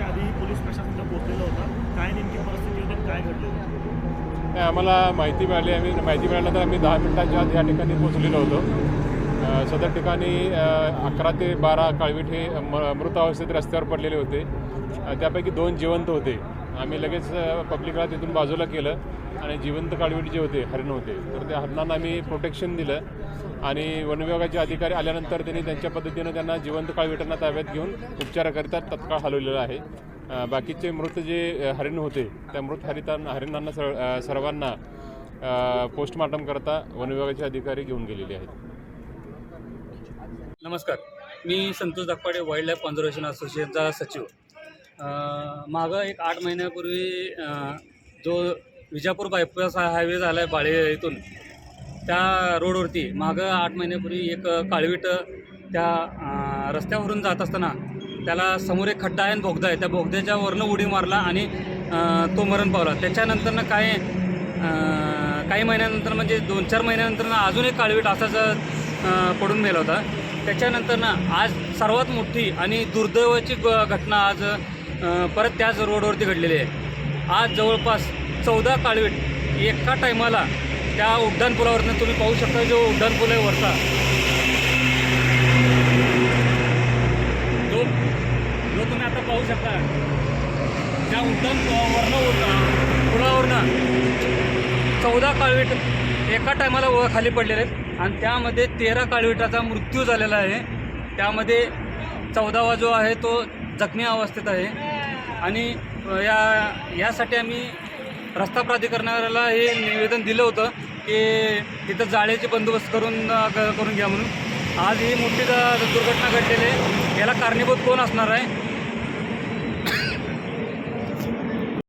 याच्या आधी पोलीस प्रशासनाला पोहोचलेलं होतं. काय नेमकी परिस्थिती होती काय घडलं? नाही आम्हाला माहिती मिळाली. आम्ही माहिती मिळाल्यानंतर आम्ही दहा मिनिटांच्या आत या ठिकाणी पोहोचलेलो होतो. सदर ठिकाणी अकरा ते बारा काळवीट हे म मृत अवस्थेत रस्त्यावर पडलेले होते. त्यापैकी दोन जिवंत होते. आम्ही लगेच पब्लिकला तिथून बाजूला केलं आणि जिवंत काळवीट जे होते हरण होते तर त्या हरणांना आम्ही प्रोटेक्शन दिलं. आणि वनविभागाचे अधिकारी आल्यानंतर त्यांनी त्यांच्या पद्धतीनं त्यांना जिवंत काळविटांना ताब्यात घेऊन उपचाराकरिता तत्काळ हलवलेलं आहे. बाकीचे मृत जे हरिण होते त्या मृत हरितांना हरिणांना सर सर्वांना पोस्टमार्टम करता वनविभागाचे अधिकारी घेऊन गेलेले आहेत. नमस्कार. मी Santosh Dakhwade wildlife conservation असोसिएशनचा सचिव मागं एक आठ महिन्यापूर्वी जो विजापूर बायपास हायवे झाला आहे बाळे इथून त्या रोडवरती मागं आठ महिन्यापूर्वी एक काळवीट त्या रस्त्यावरून जात असताना त्याला समोर एक खड्डा आहे आणि बोगदा आहे. त्या बोगद्याच्या वरनं उडी मारला आणि तो मरण पावला. त्याच्यानंतरनं काय काही महिन्यानंतर म्हणजे दोन चार महिन्यानंतरनं अजून एक काळवीट असाच पडून मेला होता. त्याच्यानंतर ना आज सर्वात मोठी आणि दुर्दैवाची घटना आज परत त्याच रोडवरती घडलेली आहे. आज जवळपास चौदा काळवीट एका टायमाला त्या उड्डाण पुलावरनं तुम्ही पाहू शकता जो उड्डाण पूल आहे वरचा. जो जो तुम्ही आता पाहू शकता त्या उड्डाण वरनं पुलावरनं चौदा काळवीट एका टायमाला व खाली पडलेले आहेत आणि त्यामध्ये तेरा काळवीटाचा मृत्यू झालेला आहे. त्यामध्ये चौदावा जो आहे तो जखमी अवस्थेत आहे. आणि या यासाठी आम्ही रस्ता प्राधिकरणाला हे निवेदन दिलं होतं. की तिथं जाळ्याचे बंदोबस्त करून करून घ्या म्हणून. आज ही मोठी दुर्घटना घडलेली आहे. याला कारणीभूत कोण असणार आहे?